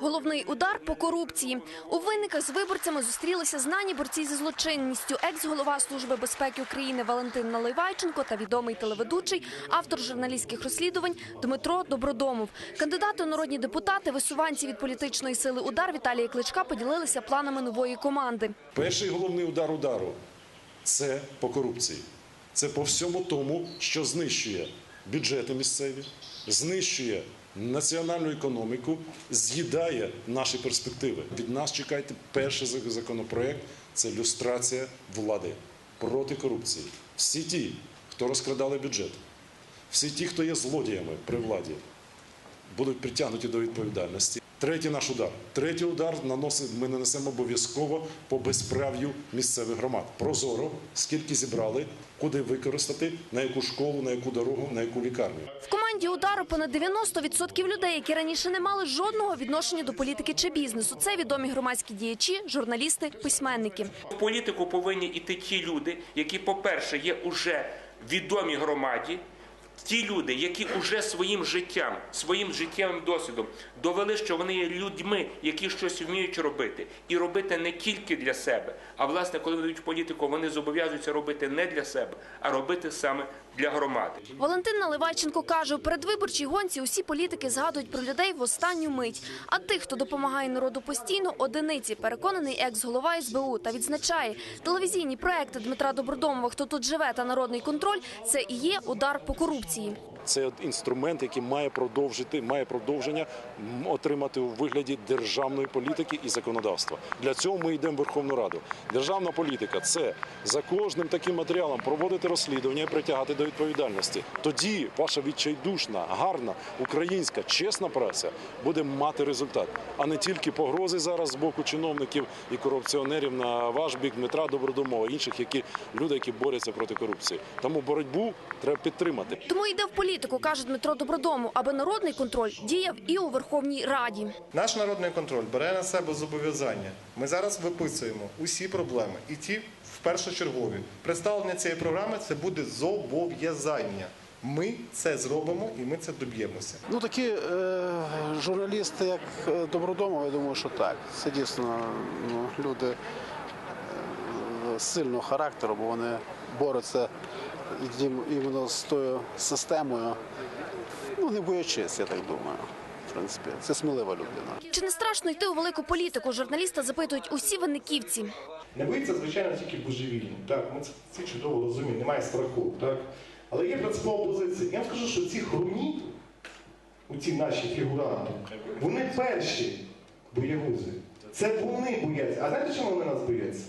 Головний удар по корупції. У винниках з виборцями зустрілися знані борці зі злочинністю, екс-голова Служби безпеки України Валентин Наливайченко та відомий телеведучий, автор журналістських розслідувань Дмитро Добродомов. Кандидати народні депутати, висуванці від політичної сили удар Віталія Кличка поділилися планами нової команди. Перший головний удар удару це по корупції. Це по всьому тому, що знищує бюджети місцеві, знищує національну економіку, з'їдає наші перспективи. Від нас чекайте перший законопроект це люстрація влади проти корупції. Всі ті, хто розкрадали бюджет, всі ті, хто є злодіями при владі, будуть притягнуті до відповідальності. Третій наш удар. Третій удар наносить, ми нанесемо обов'язково по безправ'ю місцевих громад. Прозоро, скільки зібрали, куди використати, на яку школу, на яку дорогу, на яку лікарню. Команді удару понад 90% людей, які раніше не мали жодного відношення до політики чи бізнесу. Це відомі громадські діячі, журналісти, письменники. В політику повинні йти ті люди, які, по-перше, є уже відомі громаді. Ті люди, які уже своїм життям, своїм життєвим досвідом довели, що вони є людьми, які щось вміють робити, і робити не тільки для себе. А власне, коли вони йдуть в політику, вони зобов'язуються робити не для себе, а робити саме для громади. Валентин Наливайченко каже, у передвиборчій гонці усі політики згадують про людей в останню мить. А тих, хто допомагає народу постійно, одиниці, переконаний екс-голова СБУ та відзначає, телевізійні проекти Дмитра Добродомова «Хто тут живе» та народний контроль це і є удар по корупції корупції. Це інструмент, який має продовжити, має продовження отримати у вигляді державної політики і законодавства. Для цього ми йдемо в Верховну Раду. Державна політика це за кожним таким матеріалом проводити розслідування і притягати до відповідальності. Тоді ваша відчайдушна, гарна українська чесна праця буде мати результат, а не тільки погрози зараз з боку чиновників і корупціонерів на ваш бік Дмитра Добродомова, інших, які люди, які борються проти корупції. Тому боротьбу треба підтримати. Тому йде в політику, каже Дмитро Добродомов, аби народний контроль діяв і у Верховній Раді. Наш народний контроль бере на себе зобов'язання. Ми зараз виписуємо усі проблеми, і ті в першочергові. Представлення цієї програми це буде зобов'язання. Ми це зробимо і ми це доб'ємося. Ну такі е, журналісти, як е, Добродомов, я думаю, що так. Це дійсно ну, люди е, сильного характеру, бо вони борються іменно з тою системою, ну не боячись, я так думаю. В принципі, це смілива людина. Чи не страшно йти у велику політику? Журналіста запитують усі винниківці. Не боїться, звичайно, тільки божевільні. Так, ми це всі чудово розуміємо, немає страху. Так? Але є принципова позиція. Я вам скажу, що ці хрумі, ці наші фігуранти, вони перші боягузи. Це вони бояться. А знаєте, чому вони нас бояться?